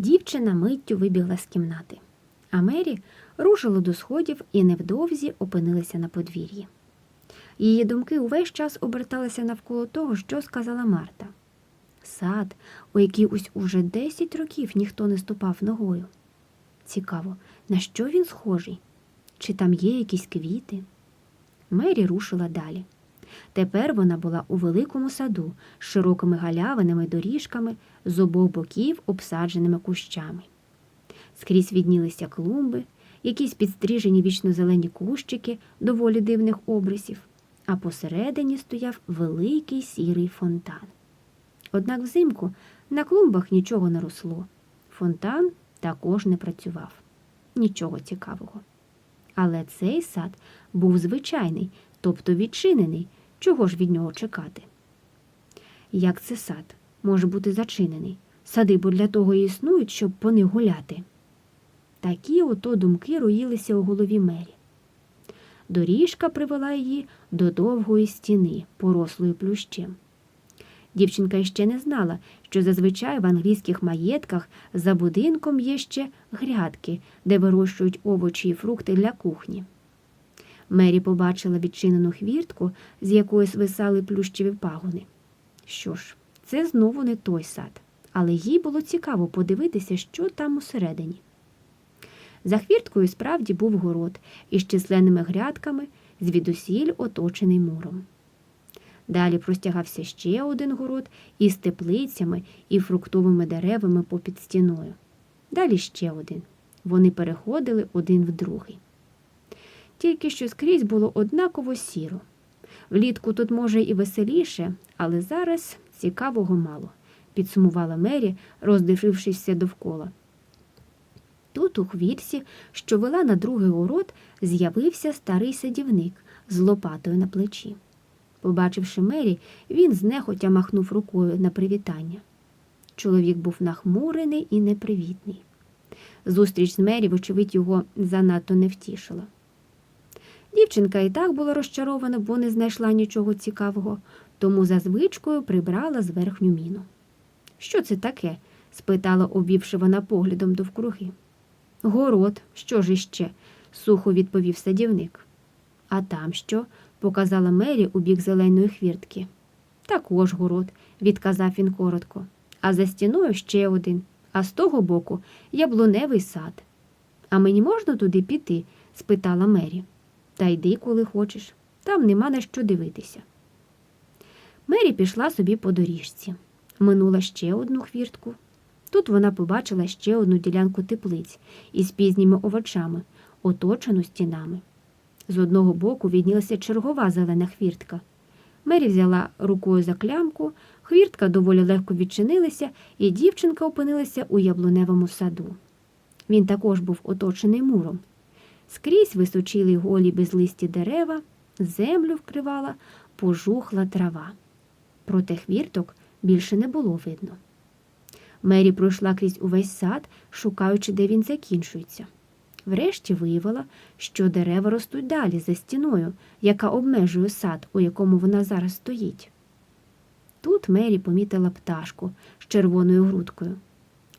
Дівчина миттю вибігла з кімнати, а Мері рушила до сходів і невдовзі опинилася на подвір'ї. Її думки увесь час оберталися навколо того, що сказала Марта. Сад, у який ось уже 10 років ніхто не ступав ногою. Цікаво, на що він схожий? Чи там є якісь квіти? Мері рушила далі. Тепер вона була у великому саду з широкими галявинами, доріжками, з обох боків обсадженими кущами. Скрізь віднілися клумби, якісь підстрижені вічно-зелені кущики доволі дивних обрисів, а посередині стояв великий сірий фонтан. Однак взимку на клумбах нічого не росло. Фонтан також не працював. Нічого цікавого. Але цей сад був звичайний, тобто відчинений. Чого ж від нього чекати? Як це сад може бути зачинений? Сади бо для того і існують, щоб по них гуляти. Такі ото думки роїлися у голові Мері. Доріжка привела її до довгої стіни, порослої плющем. Дівчинка ще не знала, що зазвичай в англійських маєтках за будинком є ще грядки, де вирощують овочі і фрукти для кухні. Мері побачила відчинену хвіртку, з якої свисали плющеві пагони. Що ж, це знову не той сад, але їй було цікаво подивитися, що там усередині. За хвірткою справді був город із численними грядками, звідусіль оточений муром. Далі простягався ще один город із теплицями і фруктовими деревами попід стіною. Далі ще один. Вони переходили один в другий. Тільки що скрізь було однаково сіро. Влітку тут, може, і веселіше, але зараз цікавого мало, підсумувала Мері, роздивившись все довкола. Тут, у хвірсі, що вела на другий город, з'явився старий садівник з лопатою на плечі. Побачивши Мері, він знехотя махнув рукою на привітання. Чоловік був нахмурений і непривітний. Зустріч з Мері, вочевидь, його занадто не втішила. Дівчинка і так була розчарована, бо не знайшла нічого цікавого, тому за звичкою прибрала зверхню міну. Що це таке? спитала, обвівши вона поглядом довкруги. Город, що ж іще? сухо відповів садівник. А там що? показала Мері у бік зеленої хвіртки. Також город, відказав він коротко. А за стіною ще один, а з того боку яблуневий сад. А мені можна туди піти? спитала Мері. Та йди, коли хочеш. Там нема на що дивитися. Мері пішла собі по доріжці. Минула ще одну хвіртку. Тут вона побачила ще одну ділянку теплиць із пізніми овочами, оточену стінами. З одного боку віднілася чергова зелена хвіртка. Мері взяла рукою за клямку, хвіртка доволі легко відчинилася, і дівчинка опинилася у яблуневому саду. Він також був оточений муром. Скрізь височили голі безлисті дерева, землю вкривала пожухла трава. Проте хвірток більше не було видно. Мері пройшла крізь увесь сад, шукаючи, де він закінчується. Врешті виявила, що дерева ростуть далі за стіною, яка обмежує сад, у якому вона зараз стоїть. Тут Мері помітила пташку з червоною грудкою.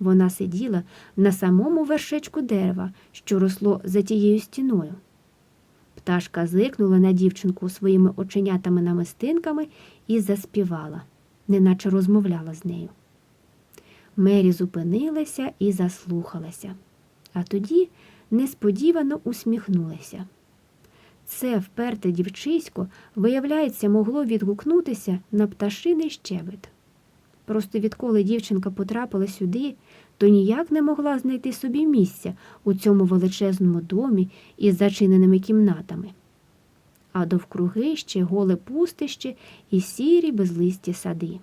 Вона сиділа на самому вершечку дерева, що росло за тією стіною. Пташка зикнула на дівчинку своїми оченятами намистинками і заспівала, неначе розмовляла з нею. Мері зупинилася і заслухалася, а тоді несподівано усміхнулася. Це вперте дівчисько, виявляється, могло відгукнутися на пташиний щебет. Просто відколи дівчинка потрапила сюди, то ніяк не могла знайти собі місця у цьому величезному домі із зачиненими кімнатами. А довкруги ще голе пустище і сірі безлисті сади.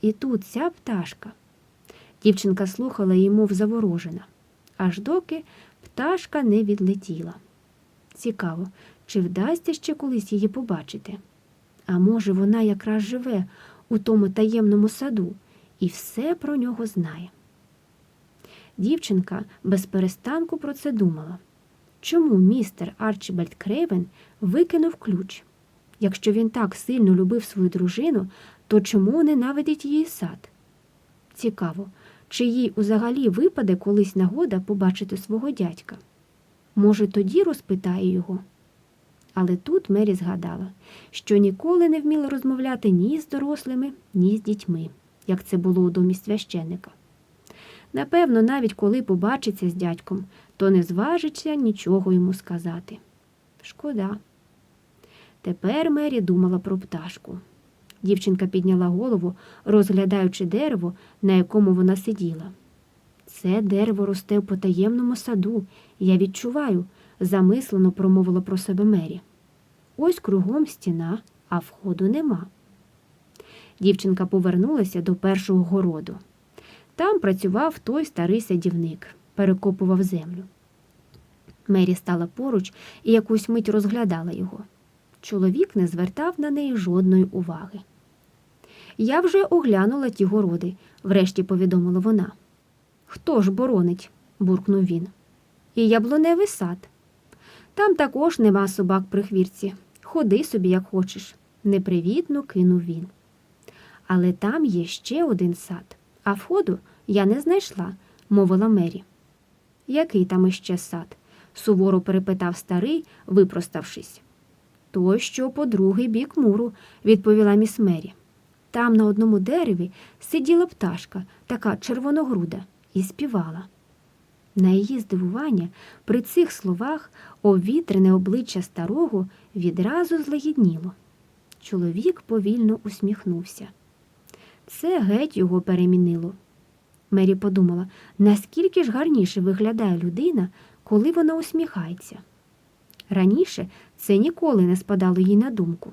І тут ця пташка. Дівчинка слухала її, мов заворожена, аж доки пташка не відлетіла. Цікаво, чи вдасться ще колись її побачити? А може, вона якраз живе у тому таємному саду і все про нього знає. Дівчинка без перестанку про це думала. Чому містер Арчібальд Крейвен викинув ключ? Якщо він так сильно любив свою дружину, то чому ненавидить її сад? Цікаво, чи їй узагалі випаде колись нагода побачити свого дядька. Може, тоді розпитає його. Але тут Мері згадала, що ніколи не вміла розмовляти ні з дорослими, ні з дітьми, як це було у домі священика. Напевно, навіть коли побачиться з дядьком, то не зважиться нічого йому сказати. Шкода. Тепер Мері думала про пташку. Дівчинка підняла голову, розглядаючи дерево, на якому вона сиділа. Це дерево росте в потаємному саду, я відчуваю, замислено промовила про себе Мері. Ось кругом стіна, а входу нема. Дівчинка повернулася до першого городу. Там працював той старий садівник, перекопував землю. Мері стала поруч і якусь мить розглядала його. Чоловік не звертав на неї жодної уваги. Я вже оглянула ті городи, врешті повідомила вона. Хто ж боронить? буркнув він. І яблуневий сад. Там також нема собак при хвірці. Ходи собі, як хочеш, непривітно кинув він. Але там є ще один сад, а входу я не знайшла, мовила Мері. Який там іще сад? суворо перепитав старий, випроставшись. Той, що по другий бік муру, відповіла міс Мері. Там на одному дереві сиділа пташка, така червоногруда, і співала. На її здивування, при цих словах обвітрене обличчя старого відразу злагідніло. Чоловік повільно усміхнувся. Це геть його перемінило. Мері подумала, наскільки ж гарніше виглядає людина, коли вона усміхається. Раніше це ніколи не спадало їй на думку.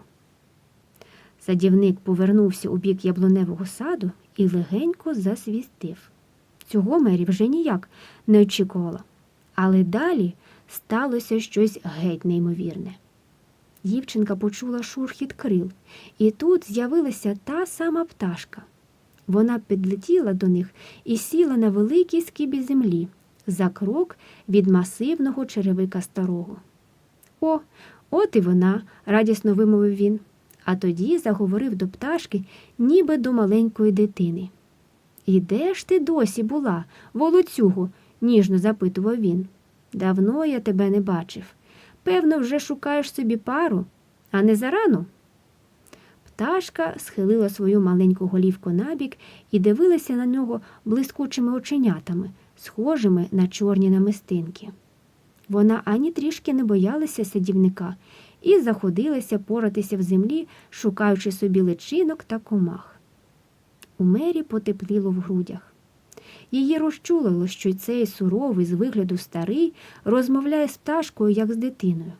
Садівник повернувся у бік яблуневого саду і легенько засвістив. Цього Мері вже ніяк не очікувала. Але далі сталося щось геть неймовірне. Дівчинка почула шурхіт крил, і тут з'явилася та сама пташка. Вона підлетіла до них і сіла на великій скибі землі за крок від масивного черевика старого. О, от і вона, радісно вимовив він, а тоді заговорив до пташки, ніби до маленької дитини. І де ж ти досі була, волоцюгу? ніжно запитував він. Давно я тебе не бачив. Певно, вже шукаєш собі пару, а не зарано. Пташка схилила свою маленьку голівку набік і дивилася на нього блискучими оченятами, схожими на чорні намистинки. Вона ані трішки не боялася садівника і заходилася поратися в землі, шукаючи собі личинок та комах. У мері потепліло в грудях. Її розчулило, що цей суровий з вигляду старий розмовляє з пташкою, як з дитиною.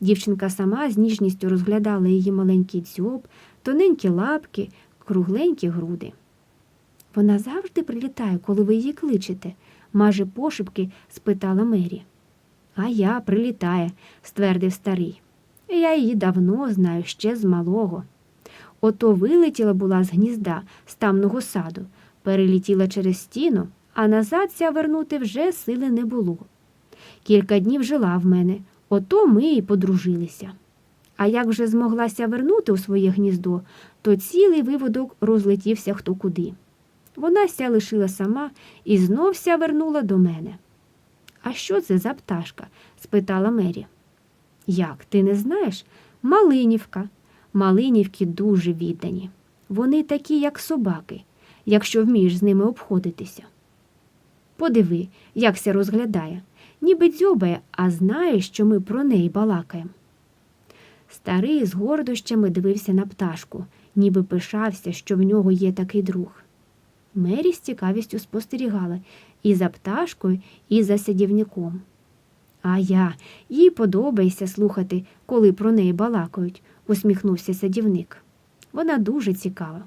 Дівчинка сама з ніжністю розглядала її маленький дзьоб, тоненькі лапки, кругленькі груди. Вона завжди прилітає, коли ви її кличете, майже пошепки спитала Мері. А я прилітає, ствердив старий. Я її давно знаю ще з малого. Ото вилетіла була з гнізда з тамного саду, перелетіла через стіну, а назад ся вернути вже сили не було. Кілька днів жила в мене, ото ми і подружилися. А як вже змоглася вернути у своє гніздо, то цілий виводок розлетівся хто куди. Вона ся лишила сама і знов ся вернула до мене. А що це за пташка? спитала Мері. Як, ти не знаєш? Малинівка. Малинівки дуже віддані. Вони такі, як собаки, якщо вмієш з ними обходитися. Подиви, як ся розглядає, ніби дзьобає, а знає, що ми про неї балакаємо. Старий з гордощами дивився на пташку, ніби пишався, що в нього є такий друг. Мері з цікавістю спостерігала і за пташкою, і за садівником. А я, їй подобається слухати, коли про неї балакають, усміхнувся садівник. Вона дуже цікава.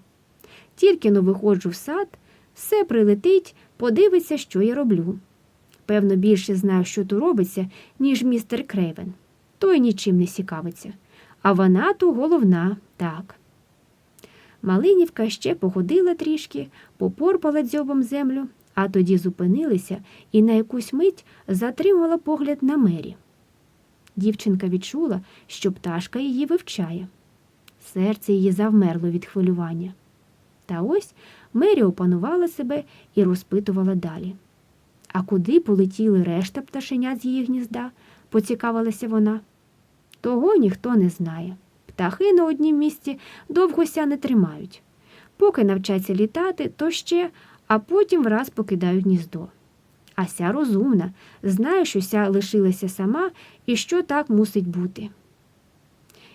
Тільки но виходжу в сад, все прилетить, подивиться, що я роблю. Певно, більше знаю, що тут робиться, ніж містер Крейвен. Той нічим не цікавиться. А вона то головна, так. Малинівка ще походила трішки, попорпала дзьобом землю, а тоді зупинилися і на якусь мить затримала погляд на мері. Дівчинка відчула, що пташка її вивчає. Серце її завмерло від хвилювання. Та ось Мері опанувала себе і розпитувала далі. А куди полетіли решта пташенят з її гнізда? поцікавилася вона. Того ніхто не знає. Птахи на однім місці довгося не тримають. Поки навчаться літати, то ще, а потім враз покидають гніздо. А ся розумна, знає, що ся лишилася сама і що так мусить бути.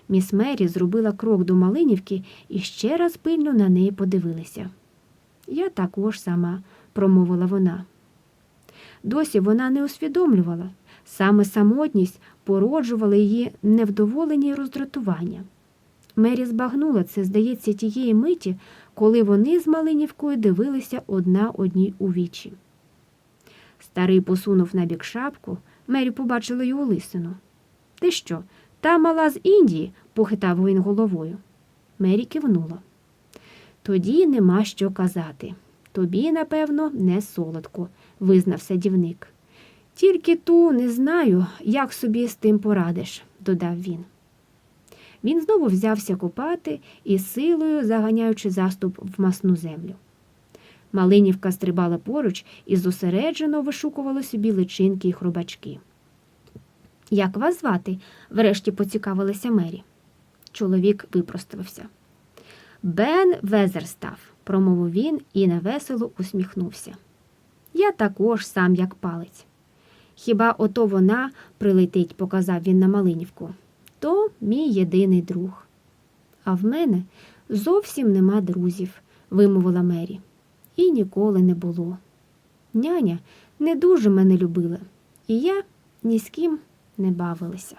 Міс Мері зробила крок до Малинівки і ще раз пильно на неї подивилася. Я також сама, промовила вона. Досі вона не усвідомлювала. Саме самотність породжувала її невдоволення і роздратування. Мері збагнула це, здається, тієї миті, коли вони з Малинівкою дивилися одна одній у вічі. Старий посунув набік шапку, Мері побачила його лисину. Ти що, та мала з Індії? похитав він головою. Мері кивнула. Тоді нема що казати. Тобі, напевно, не солодко, визнав садівник. Тільки ту не знаю, як собі з тим порадиш, додав він. Він знову взявся копати і силою заганяючи заступ в масну землю. Малинівка стрибала поруч і зосереджено вишукувала собі личинки і хробачки. Як вас звати? врешті поцікавилася Мері. Чоловік випроставився. Бен Везерстав, промовив він і невесело усміхнувся. Я також сам як палець. Хіба ото вона прилетить, показав він на Малинівку. То мій єдиний друг. А в мене зовсім нема друзів, вимовила Мері. І ніколи не було. Няня не дуже мене любила, і я ні з ким не бавилася.